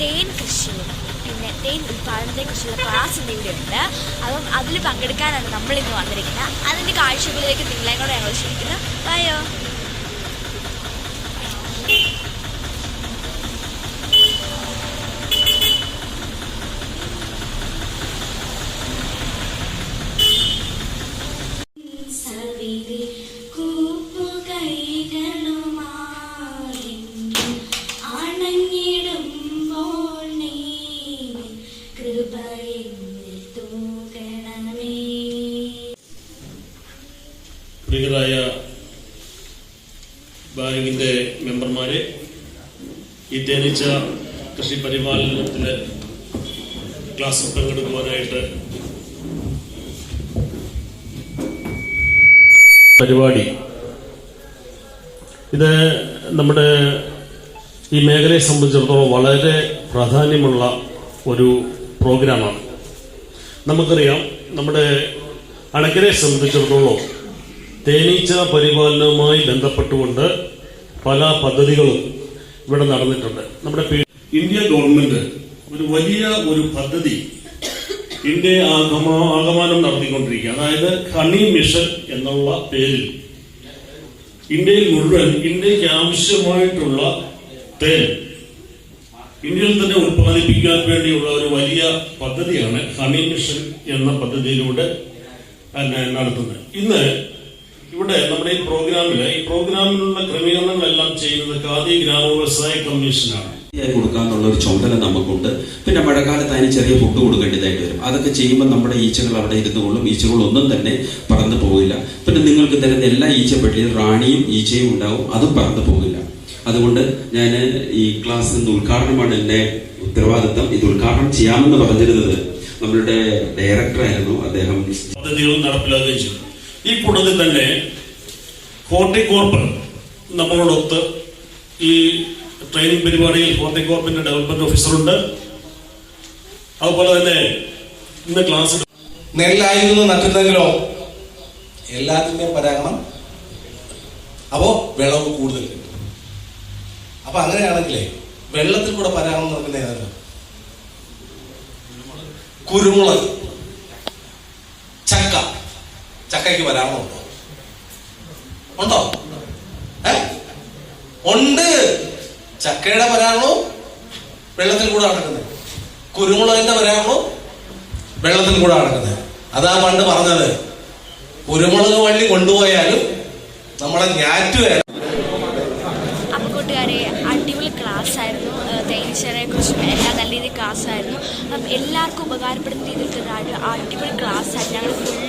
തേൻ കൃഷിയുടെ പിന്നെ തേൻ ഉൽപാദനത്തെ കുറിച്ചുള്ള ക്ലാസ് ഇവിടെ ഉണ്ട്. അപ്പം അതിൽ പങ്കെടുക്കാനാണ് നമ്മൾ ഇന്ന് വന്നിരിക്കുന്നത്. അതിന്റെ കാഴ്ചകളിലേക്ക് നിങ്ങളെ കൂടെ ഞങ്ങൾ ക്ഷണിക്കുന്നു. ബയോ പ്രിയരായ ബാങ്കിന്റെ മെമ്പർമാരെ ഈ തേനീച്ച കൃഷി പരിപാലനത്തിൽ ക്ലാസ് പങ്കെടുക്കുവാനായിട്ട് പരിപാടി. ഇത് നമ്മുടെ ഈ മേഖലയെ സംബന്ധിച്ചിടത്തോളം വളരെ പ്രാധാന്യമുള്ള ഒരു പ്രോഗ്രാമാണ്. നമുക്കറിയാം നമ്മുടെ അണക്കരെ സംബന്ധിച്ചിടത്തോളം തേനീച്ച പരിപാലനവുമായി ബന്ധപ്പെട്ടുകൊണ്ട് പല പദ്ധതികളും ഇവിടെ നടന്നിട്ടുണ്ട്. നമ്മുടെ ഇന്ത്യ ഗവൺമെന്റ് ഒരു വലിയ ഒരു പദ്ധതി ഇന്ത്യ ആഗമ- ആഗമനം നടത്തിക്കൊണ്ടിരിക്കുക അതായത് ഹണി മിഷൻ എന്നുള്ള പേരിൽ ഇന്ത്യയിൽ മുഴുവൻ ഇന്ത്യയ്ക്ക് ആവശ്യമായിട്ടുള്ള തേൻ ഇന്ത്യയിൽ തന്നെ ഉത്പാദിപ്പിക്കാൻ വേണ്ടിയുള്ള ഒരു വലിയ പദ്ധതിയാണ് ഹണി മിഷൻ എന്ന പദ്ധതിയിലൂടെ തന്നെ നടത്തുന്നത്. ഇന്ന് ഇവിടെ നമ്മുടെ ഈ പ്രോഗ്രാമിൽ ഈ പ്രോഗ്രാമിലുള്ള ക്രമീകരണങ്ങളെല്ലാം ചെയ്യുന്നത് ഖാദി ഗ്രാമ വ്യവസായ കമ്മീഷനാണ്. ആയി കൊടുക്കാനുള്ള ഒരു ചുമതല നമുക്കുണ്ട്. പിന്നെ മഴക്കാലത്ത് അതിന് ചെറിയ ഫുഡ് കൊടുക്കേണ്ടതായിട്ട് വരും. അതൊക്കെ ചെയ്യുമ്പോൾ നമ്മുടെ ഈച്ചകൾ അവിടെ ഇരുന്ന് കൊള്ളും. ഈച്ചകളൊന്നും തന്നെ പറന്നു പോകില്ല. പിന്നെ നിങ്ങൾക്ക് തരുന്ന എല്ലാ ഈച്ചപ്പെട്ടിയും റാണിയും ഈച്ചയും ഉണ്ടാവും. അതും പറന്നു പോകില്ല. അതുകൊണ്ട് ഞാൻ ഈ ക്ലാസ് ക്ലാസ്സിന്റെ ഉദ്ഘാടനമാണ്. എന്റെ ഉത്തരവാദിത്തം. ഇത് ഉദ്ഘാടനം ചെയ്യാമെന്ന് പറഞ്ഞിരുന്നത് നമ്മളുടെ ഡയറക്ടറായിരുന്നു അദ്ദേഹം പദ്ധതികളും നടപ്പിലാക്കുകയും ചെയ്തു. ഈ കൂട്ടത്തിൽ തന്നെ ഹോർട്ടികോർപ്പർ നമ്മളോടൊത്ത് ഈ ട്രെയിനിങ് പരിപാടിയിൽ ഹോർട്ടികോർപ്പിന്റെ ഡെവലപ്മെന്റ് ഓഫീസറുണ്ട് അതുപോലെ തന്നെ ഇന്ന് ക്ലാസ് നെല്ലായിരുന്നു നട്ടുന്നെങ്കിലോ എല്ലാത്തിന്റെയും പരാഗണം. അപ്പോ വിളവ് കൂടുതൽ അപ്പൊ അങ്ങനെയാണെങ്കിലേ വെള്ളത്തിൽ കൂടെ പരാഗണം നടക്കുന്ന ഏതാണ് കുരുമുളക്. ചക്ക. ചക്കയ്ക്ക് പരാഗണം ഉണ്ടോ? ഉണ്ടോ? ഏ? ഉണ്ട്. ചക്കയുടെ വരാണോ? വെള്ളത്തിൽ കൂടെ നടക്കുന്നത്. കുരുമുളകിന്റെ വരാണോ? വെള്ളത്തിൽ കൂടെ നടക്കുന്നത്. അതാ പണ്ട് പറഞ്ഞത്. കുരുമുളക് വള്ളി കൊണ്ടുപോയാലും നമ്മളെ അപ്പം കൂട്ടുകാരെ എല്ലാവർക്കും ഉപകാരപ്പെടുന്ന രീതിയിൽ ഒരു അടിപൊളി ക്ലാസ് ആയിരുന്നു ഞങ്ങൾ ഫുള്ള്